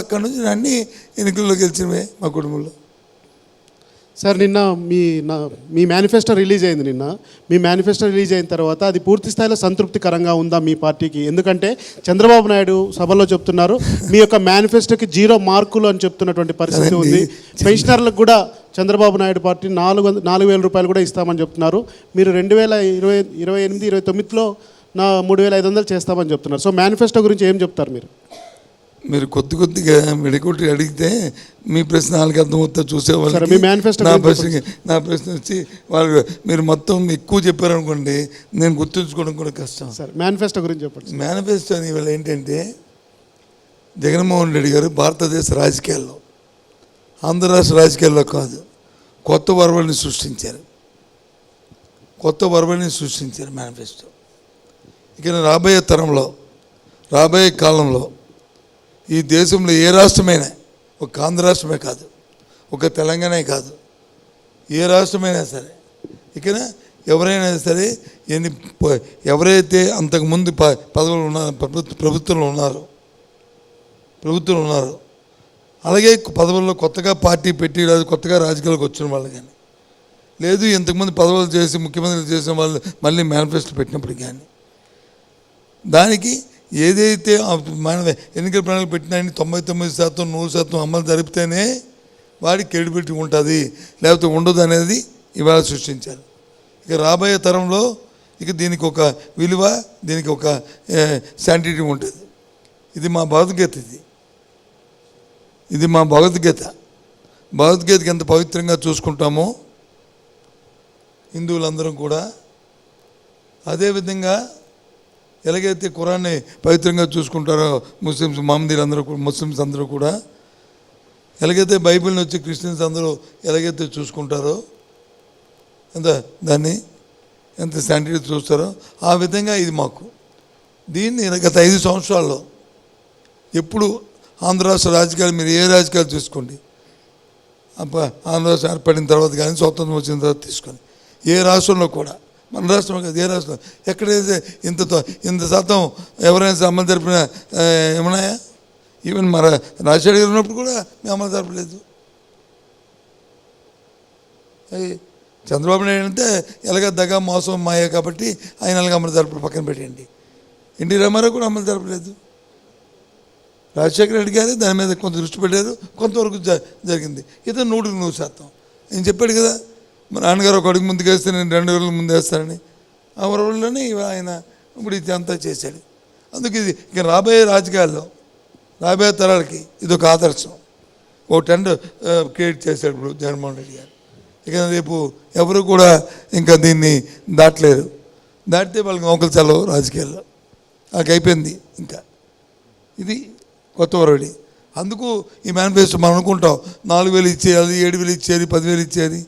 అక్కడ నుంచి అన్ని ఎన్నికల్లో గెలిచినవే మా కుటుంబంలో. సార్ నిన్న మీ నా మీ మేనిఫెస్టో రిలీజ్ అయింది నిన్న. మీ మేనిఫెస్టో రిలీజ్ అయిన తర్వాత అది పూర్తి స్థాయిలో సంతృప్తికరంగా ఉందా మీ పార్టీకి? ఎందుకంటే చంద్రబాబు నాయుడు సభలో చెప్తున్నారు మీ యొక్క మేనిఫెస్టోకి జీరో మార్కులు అని చెప్తున్నటువంటి పరిస్థితి. ఉంది. పెన్షనర్లకు కూడా చంద్రబాబు నాయుడు పార్టీ నాలుగు వంద నాలుగు వేల రూపాయలు కూడా ఇస్తామని చెప్తున్నారు. మీరు రెండు వేల ఇరవై ఇరవై ఎనిమిది ఇరవై తొమ్మిదిలో నా మూడు వేల ఐదు వందలు చేస్తామని చెప్తున్నారు. సో మేనిఫెస్టో గురించి ఏం చెప్తారు మీరు? మీరు కొద్ది కొద్దిగా మెడికొట్టి అడిగితే మీ ప్రశ్న వాళ్ళకి అర్థమవుతా సరే, చూసేవాళ్ళు మీ manifesto నా ప్రశ్న నా ప్రశ్న వచ్చి వాళ్ళు మీరు మొత్తం ఎక్కువ చెప్పారనుకోండి నేను గుర్తుంచుకోవడం కూడా కష్టం. సార్ మేనిఫెస్టో గురించి చెప్పండి మేనిఫెస్టో అని ఇవాళ ఏంటంటే జగన్మోహన్ రెడ్డి గారు భారతదేశ రాజకీయాల్లో ఆంధ్ర రాష్ట్ర రాజకీయాల్లో కాదు కొత్త వరవడిని సృష్టించారు. కొత్త వరవడిని సృష్టించారు మేనిఫెస్టో ఇక రాబోయే తరంలో రాబోయే కాలంలో ఈ దేశంలో ఏ రాష్ట్రమైనా ఒక ఆంధ్ర రాష్ట్రమే కాదు ఒక తెలంగాణ కాదు ఏ రాష్ట్రమైనా సరే ఇక్కడ ఎవరైనా సరే ఎన్ని ఎవరైతే అంతకుముందు ప పదవులు ఉన్నారో ప్రభుత్వ ప్రభుత్వంలో ఉన్నారో ప్రభుత్వంలో ఉన్నారు అలాగే పదవుల్లో కొత్తగా పార్టీ పెట్టి లేదా కొత్తగా రాజకీయాలకు వచ్చిన వాళ్ళు కానీ లేదు ఇంతకుముందు పదవులు చేసి ముఖ్యమంత్రులు చేసిన వాళ్ళు మళ్ళీ మేనిఫెస్టో పెట్టినప్పుడు కానీ దానికి ఏదైతే మన ఎన్నికల ప్రణాళిక పెట్టినాయని తొంభై తొమ్మిది శాతం నూరు శాతం అమలు జరిపితేనే వాడికి క్రెడిబిలిటీ ఉంటుంది లేకపోతే ఉండదు అనేది ఇవాళ సృష్టించారు. ఇక రాబోయే తరంలో ఇక దీనికి ఒక విలువ దీనికి ఒక శాంటిటీ ఉంటుంది. ఇది మా భగవద్గీత ఇది. ఇది మా భగవద్గీత. భగవద్గీతకి ఎంత పవిత్రంగా చూసుకుంటామో హిందువులందరం కూడా అదేవిధంగా ఎలాగైతే ఖురాన్ని పవిత్రంగా చూసుకుంటారో ముస్లిమ్స్ మహమ్మదీలు అందరూ కూడా- ముస్లిమ్స్ అందరూ కూడా ఎలాగైతే బైబిల్ని వచ్చి క్రిస్టియన్స్ అందరూ ఎలాగైతే చూసుకుంటారో ఎంత దాన్ని ఎంత శానిటరీ చూస్తారో ఆ విధంగా ఇది మాకు. దీన్ని గత ఐదు సంవత్సరాల్లో ఎప్పుడు ఆంధ్ర రాష్ట్ర రాజకీయాలు మీరు ఏ రాజకీయాలు చూసుకోండి. అప్ప ఆంధ్ర రాష్ట్రం ఏర్పడిన తర్వాత కానీ స్వతంత్రం వచ్చిన తర్వాత తీసుకొని ఏ రాష్ట్రంలో కూడా మన రాష్ట్రం కాదు ఏ రాష్ట్రం? ఎక్కడైతే ఇంత ఇంత శాతం ఎవరైనా అమలు జరిపిన ఆ, ఏమన్నాయా? ఈవెన్ మన రాజశేఖర్ గారు ఉన్నప్పుడు కూడా మేము అమలు జరపలేదు. చంద్రబాబు నాయుడు అంటే ఎలాగ దగ మోసం మాయ కాబట్టి ఆయన ఎలాగ అమలు జరపడం పక్కన పెట్టండి ఎన్టీ రామారావు కూడా అమలు జరపలేదు. రాజశేఖర రెడ్డి గారు దాని మీద కొంత దృష్టి పెట్టారు కొంతవరకు జ- జరిగింది. ఇది నూటికి నూరు శాతం. నేను చెప్పాడు కదా మా నాన్నగారు ఒక అడుగు ముందుకు వేస్తే నేను రెండు అడుగులు ముందు వేస్తానని ఆ రోజుల్లోనే ఆయన ఇప్పుడు ఇది అంతా చేశాడు. అందుకు ఇది ఇక రాబోయే రాజకీయాల్లో రాబోయే తరాలకి ఇది ఒక ఆదర్శం. ఓ టెండ్ క్రియేట్ చేశాడు ఇప్పుడు జగన్మోహన్ రెడ్డి గారు. ఇక రేపు ఎవరు కూడా ఇంకా దీన్ని దాటలేరు. దాటితే వాళ్ళకి నౌకలు చల్లవు రాజకీయాల్లో. వాళ్ళకి అయిపోయింది ఇంకా. ఇది కొత్త వరవడి. అందుకు ఈ మేనిఫెస్టో మనం అనుకుంటాం. నాలుగు వేలు ఇచ్చేయాలి ఏడు వేలు ఇచ్చేది పదివేలు ఇచ్చేది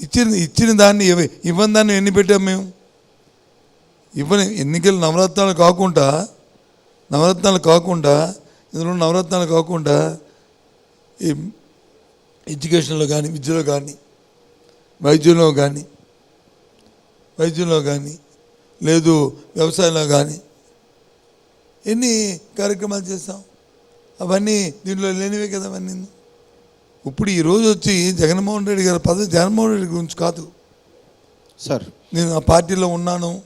ఇచ్చిన ఇచ్చిన దాన్ని ఇవ్వని దాన్ని ఎన్ని పెట్టాం మేము? ఇవ్వని ఎన్నికలు నవరత్నాలు కాకుండా నవరత్నాలు కాకుండా ఇందులో నవరత్నాలు కాకుండా ఈ ఎడ్యుకేషన్లో కానీ విద్యలో కానీ వైద్యంలో కానీ వైద్యంలో కానీ లేదు వ్యవసాయంలో కానీ ఎన్ని కార్యక్రమాలు చేస్తాం? అవన్నీ దీంట్లో లేనివే కదా అవన్నీ. ఇప్పుడు ఈరోజు వచ్చి జగన్మోహన్ రెడ్డి గారి పదవి జగన్మోహన్ రెడ్డి గురించి కాదు. సార్. నేను ఆ పార్టీలో ఉన్నాను.